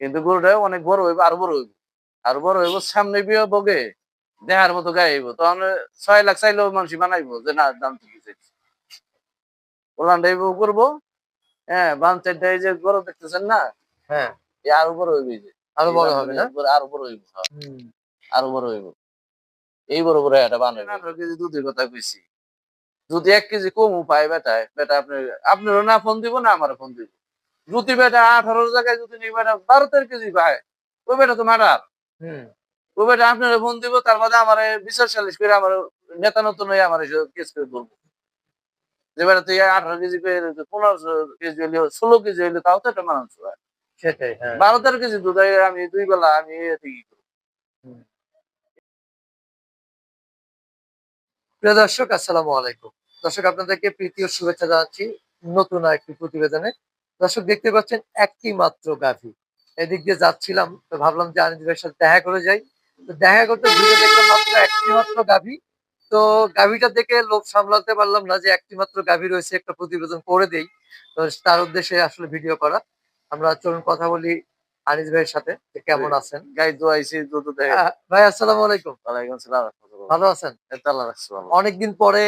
কিন্তু গরুটা অনেক বড় হইব আরও বড় হইব। আরও বড় হইব সামনে বিয়ে বগে দেহার মতো গায়ে হইব। তখন ছয় লাখ চাইলেও মানুষ বানাইবো যে না দাম ঠিক আছে ওলানটাই করব। হ্যাঁ বাম চারটা এই যে গরু দেখতেছেন না? হ্যাঁ। আরও বড় হইবে যে। আরও বড় হবে না? আরও বড় হইব হ্যাঁ। আরও বড় হইব। এই বড় বড় এটা বানাবে আঠারো কেজি দুধের কথা কইছি। যদি এক কেজি কম পায় বেটায় বেটা আপনি আপনারও না ফোন দিব না আমারও ফোন দিব। যদি বেটা আঠারো জায়গায় যদি নি বেটা বারো তেরো কেজি পায়। ওই বেটা তো হুম। ওই বেটা আপনারা ফোন দিব তার মধ্যে আমার বিচার সালিশ করে আমার নেতা নতুন হয়ে আমার কেস করে বলব যে বেটা তুই আঠারো কেজি পনেরো কেজি হইলে ষোলো কেজি হইলে তাও তো একটা মানুষ হয়। সেটাই বারো তেরো কেজি দুধ আমি দুই বেলা আমি কি? প্রিয় দর্শক আসসালামু আলাইকুম। দর্শক আপনাদেরকে প্রীতি ও শুভেচ্ছা জানাচ্ছি নতুন একটি প্রতিবেদনে। দর্শক দেখতে পাচ্ছেন একটি মাত্র গাভী। এদিক দিয়ে যাচ্ছিলাম তো ভাবলাম যে আনিস ভাইয়ের সাথে দেখা করে যাই। তো দেখা করতে ঘুরে দেখলাম মাত্র একটি মাত্র গাভী। তো গাভীটা দেখে লোক সামলাতে পারলাম না যে একটি মাত্র গাভী রয়েছে একটা প্রতিবেদন করে দেই। তো তার উদ্দেশ্যে আসলে ভিডিও করা। আমরা চলুন কথা বলি আনিস ভাইয়ের সাথে যে কেমন আছেন। গাই দোয়াইছি দুধ ভাই আসসালামু আলাইকুম। ওয়ালাইকুম আসসালাম ভালো আছেন। অনেকদিন পরে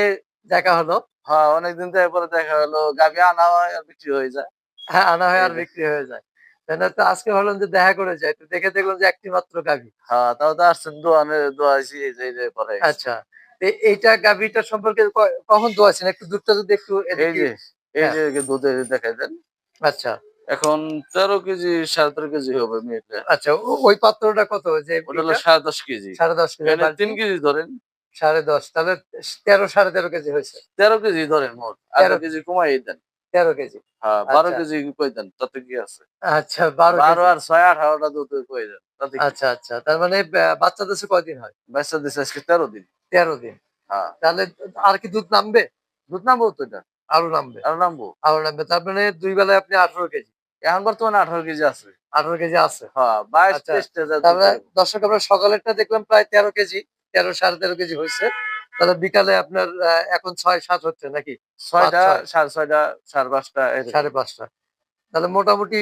দেখা হলো। হ্যাঁ অনেকদিন পরে দেখা হলো। গাভী আনা হয় আর বিক্রি হয়ে যায়। হ্যাঁ আনা হয় আর বিক্রি হয়ে যায়। তো আজকে ভাবলাম যে দেখা করে যায় তো দেখে দেখলাম যে একটি মাত্র গাভী। হ্যাঁ তাও তো আসছেন দোয়ানে দোয়াইছি এই যে পরে আচ্ছা। এইটা গাভীটার সম্পর্কে কখন দোয়াছেন একটু দুধটা যদি একটু এই যে এই হ্যাঁ। যে দুধে দেখাই দেন। আচ্ছা। এখন তেরো কেজি সাড়ে তেরো কেজি হবে মেয়েটা। আচ্ছা ওই পাত্রটা কত? যে ওটা হলো সাড়ে দশ কেজি। সাড়ে দশ কেজি। বালতি? তিন কেজি ধরেন। সাড়ে দশ। তাহলে তেরো সাড়ে তেরো কেজি হয়েছে। তেরো কেজি ধরেন মোট। তেরো- কেজি কমাই দেন। তেরো কেজি। হ্যাঁ বারো আচ্ছা। কেজি কই দেন? তাতে কি আছে? আচ্ছা বারো বারো। আর ছয় আঠারোটা দুধ কই দেন? আচ্ছা আচ্ছা তার মানে বাচ্চা দেশে কয়দিন হয়? বাচ্চা দিচ্ছে আজকে তেরো দিন। তেরো দিন। হ্যাঁ। তাহলে আর কি দুধ নামবে? দুধ নামবো তো এটা? আরও নামবে। আর নামবো? আরও নামবে তার মানে দুই বেলায় আপনি আঠারো কেজি। এখন বর্তমানে আঠারো কেজি আছে। আঠারো কেজি আছে। হ্যাঁ বাইশ আচ্ছা। দর্শক আমরা সকালেরটা দেখলাম প্রায় তেরো কেজি তেরো সাড়ে তেরো কেজি হয়েছে। তাহলে বিকালে আপনার এখন ছয় সাত হচ্ছে নাকি? ছয়টা সাড়ে ছয়টা সাড়ে পাঁচটা সাড়ে পাঁচটা। তাহলে মোটামুটি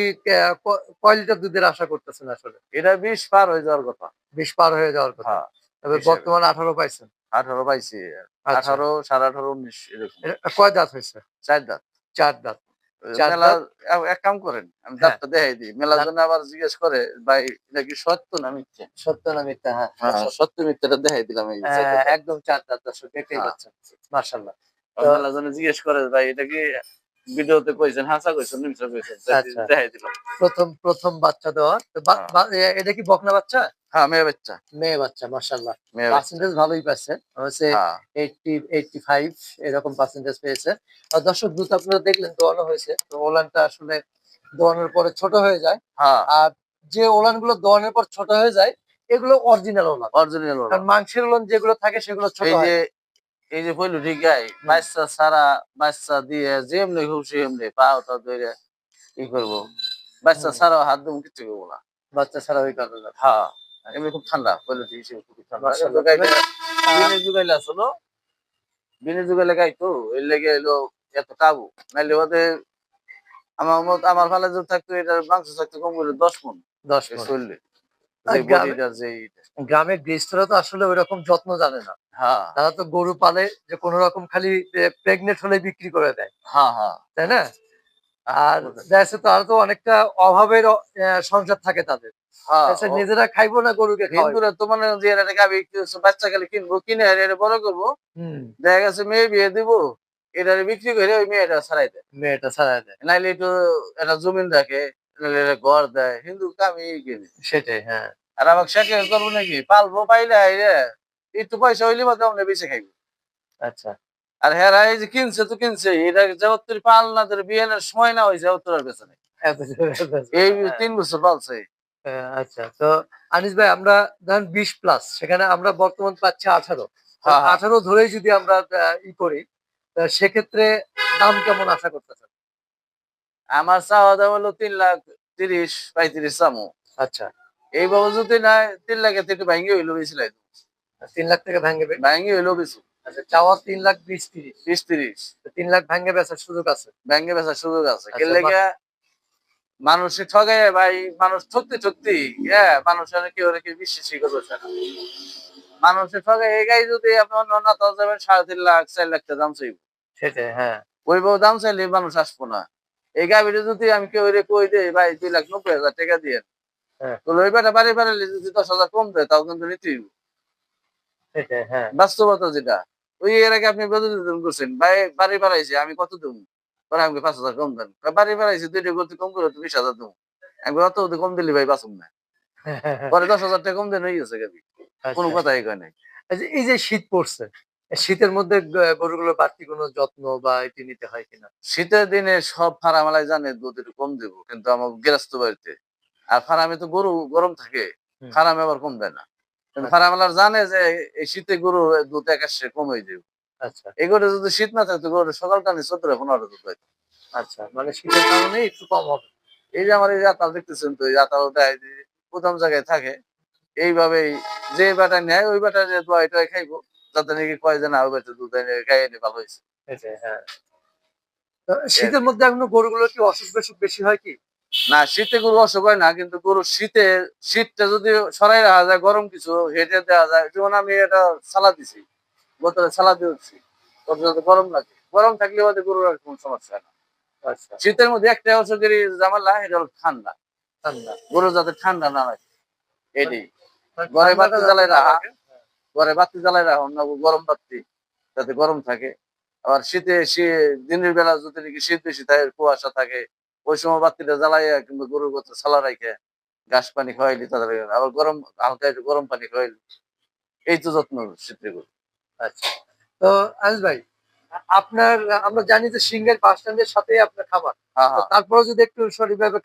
কয় লিটার দুধের আশা করতেছেন আসলে? এটা বিশ পার হয়ে যাওয়ার কথা। বিশ পার হয়ে যাওয়ার কথা। হ্যাঁ। তবে। বর্তমানে আঠারো পাইছেন। আঠারো পাইছি। আচ্ছা। আঠারো সাড়ে আঠারো উনিশ কয় দাঁত হয়েছে? চার দাঁত। চার দাঁত। মেলা এক- কাম করেন আমি হ্যাঁ। দাঁতটা দেখাই দিই মেলার জন্য আবার জিজ্ঞেস করে ভাই এটা কি সত্য না মিথ্যা সত্য না মিথ্যা হ্যাঁ হ্যাঁ সত্য মিথ্যাটা দেখাই দিলাম এই যে আহ, চারটা দাঁত। একদম চার দাঁত দর্শক দেখতেই হ্যাঁ। পাচ্ছেন মার্শাল্লাহ মেলার জন্য জিজ্ঞেস করে ভাই এটা কি ভিডিওতে কইছেন হাসা কইছেন নিমসা কইছেন আচ্ছা। দেখাই দিলাম। প্রথম প্রথম বাচ্চা দেওয়া হ্যাঁ। এটা কি বকনা বাচ্চা? হ্যাঁ মেয়ে বাচ্চা। মেয়ে বাচ্চা পার্সেন্টেজ ভালোই পাচ্ছে হচ্ছে হ্যাঁ। এরকম পার্সেন্টেজ পেয়েছে। আর দর্শক দুধ আপনারা দেখলেন দোয়ানো হয়েছে। তো ওলানটা আসলে দোয়ানোর পরে ছোট হয়ে যায়। হ্যাঁ। আর যে ওলানগুলো দোয়ানোর পর ছোট হয়ে যায় এগুলো অরিজিনাল ওলান। অরিজিনাল কারণ মাংসের ওলান যেগুলো থাকে সেগুলো ছোট হয়। এই যে পইলু ঠিক গাই বাচ্চা সারা বাচ্চা দিয়ে যেমনি খুশি এমনি পা ওটা ধরে ই করব। বাচ্চা। ছাড়াও হাত দেবো কিছু করব না। বাচ্চা ছাড়া ওই কারণে হ্যাঁ এমনি খুব ঠান্ডা ঠিক খুব ঠান্ডা। মাশাআল্লাহ। গাইলে বিনে যুগাইলে আসলো বিনে যুগাইলে গাই তো এর লেগে এলো এত কাবু। নাইলে ওদের আমার মত আমার ফালে যদি থাকতো এটার মাংস থাকতো কম করে দশ মন দশ যে গ্রামে- গৃহস্থরা তো আসলে ওই রকম যত্ন জানে না। হ্যাঁ। তারা তো গরু পালে যে কোনো রকম খালি প্রেগনেন্ট হলে বিক্রি করে দেয়। হ্যাঁ হ্যাঁ। তাই না? আর যাচ্ছে তারা তো অনেকটা অভাবের সংসার থাকে তাদের। নিজেরা খাইবো না গরুকে। হিন্দুরা তো মানে বাচ্চা খালি কিনবো কিনে বড় করব। হুম। দেখা গেছে মেয়ে বিয়ে দিব এটা বিক্রি করে ওই মেয়েটা ছাড়াই দেয়। মেয়েটা ছাড়া দেয়। নাইলে একটু একটা জমিন রাখে। ঘর দেয় হিন্দু কামি কিনে। সেটাই হ্যাঁ। আর আমাকে শেখে করব নাকি? পালবো পাইলে একটু পয়সা হইলে মাত্র আমরা বেঁচে খাইবো। আচ্ছা। আর হেরা এই যে কিনছে তো কিনছে এটা যাবত পাল না তোর বিয়ের সময় না হয়েছে তোর আর বেঁচে নেই। এই হ্যাঁ। তিন বছর পালছে। আচ্ছা তো আনিস ভাই আমরা ধরেন বিশ প্লাস সেখানে আমরা বর্তমান পাচ্ছি আঠারো। হ্যাঁ, হ্যাঁ। আঠারো ধরেই যদি আমরা ই করি সেক্ষেত্রে দাম কেমন আশা করতেছেন? আমার চাওয়া দাম হলো তিন লাখ তিরিশ পঁয়ত্রিশ চামু। আচ্ছা। এই বাবু যদি নাই তিন লাখের থেকে ভাঙ্গি হইল বেশি তিন লাখ থেকে ভাঙ্গে ভাঙ্গি হইল বেশি। আচ্ছা চাওয়া তিন লাখ বিশ তিরিশ। বিশ তিরিশ। তিন লাখ ভাঙ্গে বেচার সুযোগ আছে? বেচার সুযোগ আছে। আচ্ছা, কে মানুষে ভাই মানুষ ঠকতে ঠকতে হ্যাঁ বিশ্বাসই না। ঠগাই এই গাই যদি আপনি অন্য অন্য যাবেন সাড়ে তিন লাখ চার লাখ দাম চাইব। সেটাই হ্যাঁ। ওই বউ দাম চাইলে মানুষ আসব না। এই গাড়িটা যদি আমি কেউ কই দেই ভাই দুই লাখ নব্বই হাজার টাকা দিয়ে। হ্যাঁ। তো ওই বেটা বাড়ি বাড়ালে যদি দশ হাজার কম দেয় তাও কিন্তু নিতেই। হ্যাঁ। বাস্তবতা যেটা। ওই এর আগে আপনি প্রতিবেদন করছেন ভাই বাড়ি বাড়াইছে আমি কত দেবো পরে আমাকে পাঁচ হাজার কম দেন। বাড়ি বাড়াইছে দুইটা গতি কম করে বিশ হাজার দেবো আমি অত কম দিলি ভাই বাঁচুন না। পরে দশ হাজার টাকা কম দেন হয়ে গেছে গাবি কোনো আচ্ছা। কথাই কয় নাই। এই যে শীত পড়ছে শীতের মধ্যে গরুগুলো বাড়তি কোনো যত্ন বা এটি নিতে হয় কিনা? শীতের দিনে সব ফার্মালাই জানে দুধ একটু কম দেবো কিন্তু আমার গৃহস্থ বাড়িতে আর ফার্মে তো গরু গরম থাকে। ফার্মে আবার কম দেয় না। কিন্তু আচ্ছা। ফার্মালার জানে যে এই শীতে গরু দুধ একাশে কম হয়ে যাবে আচ্ছা। এই গরু যদি শীত না থাকতো গরু সকাল টানে চোদ্দ পনেরো দুধ হয়। আচ্ছা মানে শীতের কারণে একটু কম হবে। এই যে আমার এই জাতাল দেখতেছেন তো এই জাতালটা প্রথম জায়গায় থাকে এইভাবেই যে বাটা নেয় ওই বাটা যে দোয়াই টোয়াই খাইবো যাতে নাকি কয় যে না ওই দুধ এনে খাইয়ে নিয়ে ভালো হয়েছে। হ্যাঁ। শীতের মধ্যে এখন গরুগুলো কি অসুখ বিসুখ বেশি হয় কি? না শীতে গরু অসুখ হয় না কিন্তু গরু শীতে শীতটা যদি সরাই রাখা যায় গরম কিছু হেঁটে দেওয়া যায় যেমন আমি এটা সালাদ দিছি বোতলে দিচ্ছি ওটা যাতে গরম লাগে। গরম থাকলে ওদের গরুর আর কোনো সমস্যা হয় না। আচ্ছা। শীতের মধ্যে একটা অসুখের জামালা এটা হলো ঠান্ডা। ঠান্ডা। গরু যাতে ঠান্ডা না লাগে এটি মানে ঘরে ঠান্ডাটা জ্বালায় রাখা। ঘরে বাতি জ্বালাই রাখুন, না গরম বাতি, যাতে গরম থাকে। আবার শীতে দিনের বেলা যদি নাকি শীত বেশি থাকে, কুয়াশা থাকে, ওই সময় বাতিটা জ্বালাইয়া কিংবা গরুর গোত্র ছালা রাখে ঘাস পানি খাওয়াইলি তাদের আবার গরম, হালকা একটু গরম পানি খাওয়াইলি। এই তো যত্ন শীতের গরু। আচ্ছা। তো আজ ভাই আপনার আমরা জানি যে সিংহের বাস স্ট্যান্ডের সাথেই আপনার খাবার তারপরে যদি একটু সঠিকভাবে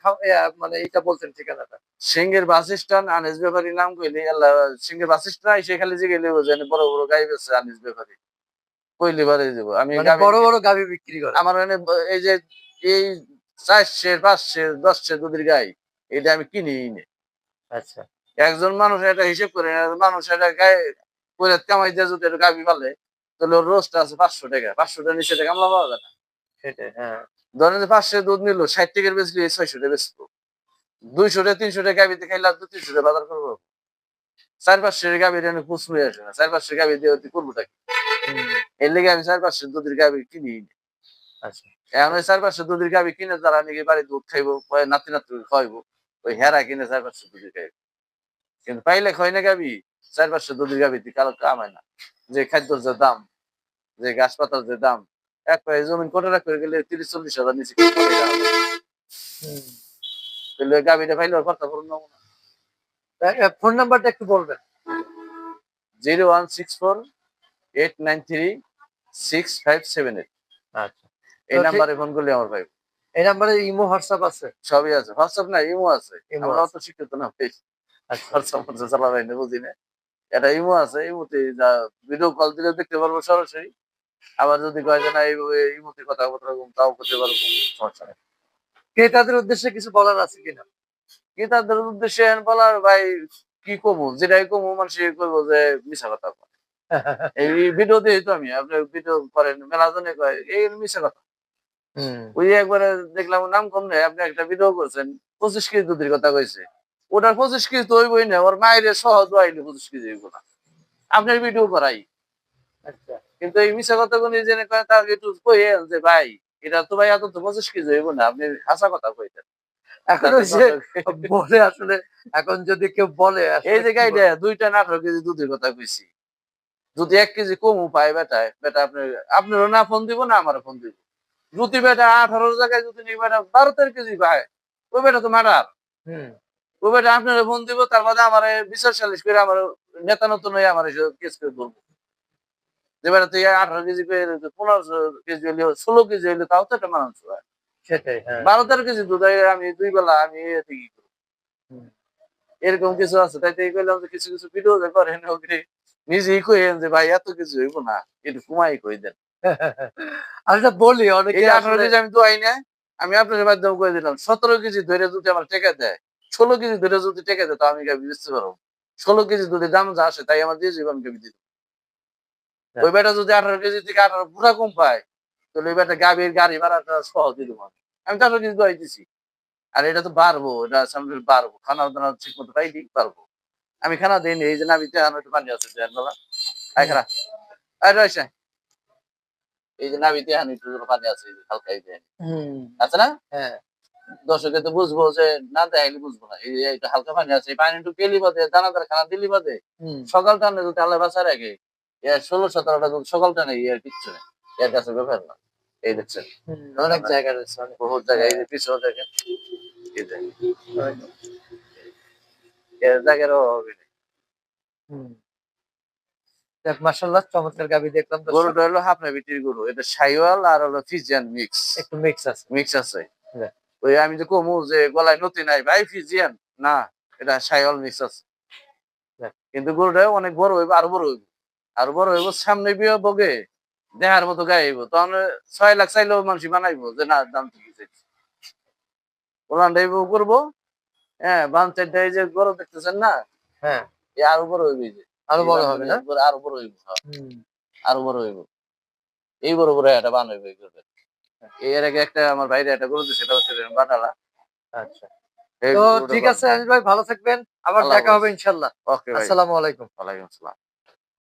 মানে এটা বলতেন ঠিকানাটা। সিংহের বাস স্ট্যান্ড আনিস ব্যাপারী নাম কইলি আল্লাহ সিংহের বাস স্ট্যান্ড এসে খালি যে গেলে জানি বড় বড় গাই বেছে আনিস ব্যাপারী। কইলি বারে যাব। আমি মানে বড় বড় গাভি বিক্রি করে। আমার এখানে এই যে এই চারশে পাঁচশে দশশে দুধের গাই এটা আমি কিনি নে। আচ্ছা। একজন মানুষ এটা হিসেব করে মানুষ এটা গায়ে করে কামাই দিয়ে যদি গাভি পালে তাহলে ওর রোজটা আছে পাঁচশো টাকা। পাঁচশো টাকা নিচে টাকা কামলা পাওয়া যায় না। সেটাই হ্যাঁ। ধরেন যে পাঁচশো দুধ নিল ষাট টাকার বেচলি ছয়শো টাকা বেচবো। দুইশো টাকা তিনশো টাকা গাভিতে খাইলে আর দু তিনশো টাকা বাজার করব। চার পাঁচশো টাকা এনে আসে না। চার পাঁচশো গাভি দিয়ে করব টাকা এর লেগে আমি চার পাঁচশো দুধের গাভি কিনি। আচ্ছা। এখন ওই চার পাঁচশো দুধের গাভি কিনে তারা নাকি বাড়ি দুধ খাইবো নাতি নাতি খাইবো ওই হেরা কিনে চার পাঁচশো দুধের গাভি। কিন্তু পাইলে খাই না গাবি চার পাঁচশো দুধের গাভি কালো কামায় না। যে খাদ্যর যে দাম। যে গাছ পাতার যে দাম এক পায়ে জমিন কোটা করে গেলে তিরিশ চল্লিশ হাজার নিচে তাহলে গাভিটা পাইলে কথা বলুন ফোন নাম্বারটা একটু বলবেন। Zero one six four eight nine three six five seven eight. আচ্ছা। এই নাম্বারে ফোন করলে আমার ভাই। এই নাম্বারে ইমো হোয়াটসঅ্যাপ আছে? সবই আছে। হোয়াটসঅ্যাপ না ইমো আছে। আমরা অত শিক্ষিত না বেশ আচ্ছা। হোয়াটসঅ্যাপ চালাবাই না বুঝি না। এটা ইমো আছে ইমোতে যা ভিডিও কল দিলে দেখতে পারব সরাসরি। আবার যদি কয় যে না এইভাবে ইমোতে কথা বলতে পারব তাও করতে পারব। সমস্যা নেই। ক্রেতাদের উদ্দেশ্যে কিছু বলার আছে কিনা? কি তাদের উদ্দেশ্যে বলার ভাই কি কমু যেটাই কমু মানুষ করব যে মিশা কথা এই ভিডিও দিয়ে তো আমি আপনি ভিডিও করেন মেলা জনে কয় এই মিশা কথা। ওই একবারে দেখলাম নাম কম নেই আপনি একটা ভিডিও করছেন পঁচিশ কেজি দুধের কথা কইছে। ওটার পঁচিশ কেজি তো হইবই না ওর মায়ের সহ দোয়াইলে পঁচিশ কেজি না। আপনার ভিডিও করাই। আচ্ছা। কিন্তু এই মিশা কথা কোন জেনে কয় তার একটু কইয়ে যে ভাই এটা তো ভাই এত তো পঁচিশ কেজি হইব না আপনি হাসা কথা কইতেন। এখন যে বলে আসলে এখন যদি কেউ বলে আসলে এই যে গাইডে দুইটা না আঠারো কেজি দুধের কথা কইছি যদি এক কেজি কমও পায় বেটায় বেটা আপনার আপনারও না ফোন দিব না আমারও ফোন দিব। যদি বেটা আঠারো জায়গায় যদি নি বেটা বারো তেরো কেজি পায় ওই বেটা তো মার্ডার। হুম। ওই বেটা আপনারা ফোন দিব তার মধ্যে আমার বিচার সালিশ করে আমার নেতা নতুন হয়ে আমার কেস করে বলব যে বেটা তুই আঠারো কেজি করে পনেরো কেজি হইলে ষোলো কেজি হইলে তাও তো একটা মানুষ হয় সেটাই হ্যাঁ। বারো তেরো কেজি দুধ আমি দুই বেলা আমি এতে কি করব? এরকম কিছু আছে তাই তাই কইলাম যে কিছু কিছু ভিডিও যে করেন ওকে নিজেই কইেন যে ভাই এত কিছু হইব না একটু কমাই কই দেন। এটা বলি অনেকে এই আঠারো কেজি আমি দোয়াই না আমি আপনার মাধ্যমে কয়ে দিলাম সতেরো কেজি ধরে যদি আমার টেকা দেয় ষোলো কেজি ধরে যদি টেকা দেয় তো আমি গাবি বেচতে পারব? ষোলো কেজি দুধের দাম যা আসে তাই আমার দিয়ে যাবে আমি গাবি দিতে। ওই বেটা যদি আঠারো কেজি থেকে আঠারো পুরা কম পায় তাহলে ওই বেটা গাভীর গাড়ি ভাড়াটা সহ দিল আমি আমি তো আঠারো কেজি দোয়াই দিছি। আর এটা তো পারব এটা সামনে পারব খানা দানা ঠিক মতো পাই দিই পারব আমি খানা দিইনি এই যে নাবিতে এখন একটু পানি আছে দেন বাবা। আয় খারা আয় রয়েছে। এই যে নাবিতে এখন একটু পানি আছে হালকা এই আছে না? হ্যাঁ। দর্শকে তো বুঝব যে না দেখাইলে বুঝব না। এই হালকা পানি আছে পানি একটু পেলি বাদে দানাদার খানা দিলি বাদে সকাল টানে যদি আল্লাহ বাঁচা রাখে এর ষোলো সতেরোটা যদি সকাল টানে এর নেই এর কাছে ব্যাপার না। এই দেখছেন? অনেক জায়গা রয়েছে অনেক। বহুত জায়গায় এই যে পিছনে দেখেন এই যে এর জায়গারও অভাবে নেই। মাশাআল্লাহ চমৎকার গাভি দেখলাম দর্শক। গরুটা হলো বিটির গরু এটা সাইওয়াল আর হলো ফিজিয়ান মিক্স। একটু মিক্স আছে। মিক্স আছে। হ্যাঁ। ওই আমি যে কমু যে গলায় নতি নাই ভাই ফিজিয়ান? না এটা সাইওয়াল মিক্স আছে। হ্যাঁ। কিন্তু গরুটা অনেক বড় হইব আরও বড় হইব। আরও বড় হইব সামনে বিয়ে বগে দেহার মতো গাইব তখন ছয় লাখ চাইলেও মানুষ বানাইবো যে না দাম ঠিকই চাইছে ওলান ডাইব করব। হ্যাঁ বান চারটা এই যে গরু দেখতেছেন না? হ্যাঁ। আরও বড় হইবে যে। আরও বড় হবে না? আরও বড় হইব হ্যাঁ। আরও বড় হইব। এই বড় বড় একটা বান হইব এই গরুটা। এর আগে একটা আমার বাইরে একটা গরু দিছে সেটা হচ্ছে বাটালা আচ্ছা। তো ঠিক আছে আনিস ভাই ভালো থাকবেন। আবার দেখা হবে ইনশাল্লাহ। ওকে আসসালামু আলাইকুম। ওয়ালাইকুম আসসালাম।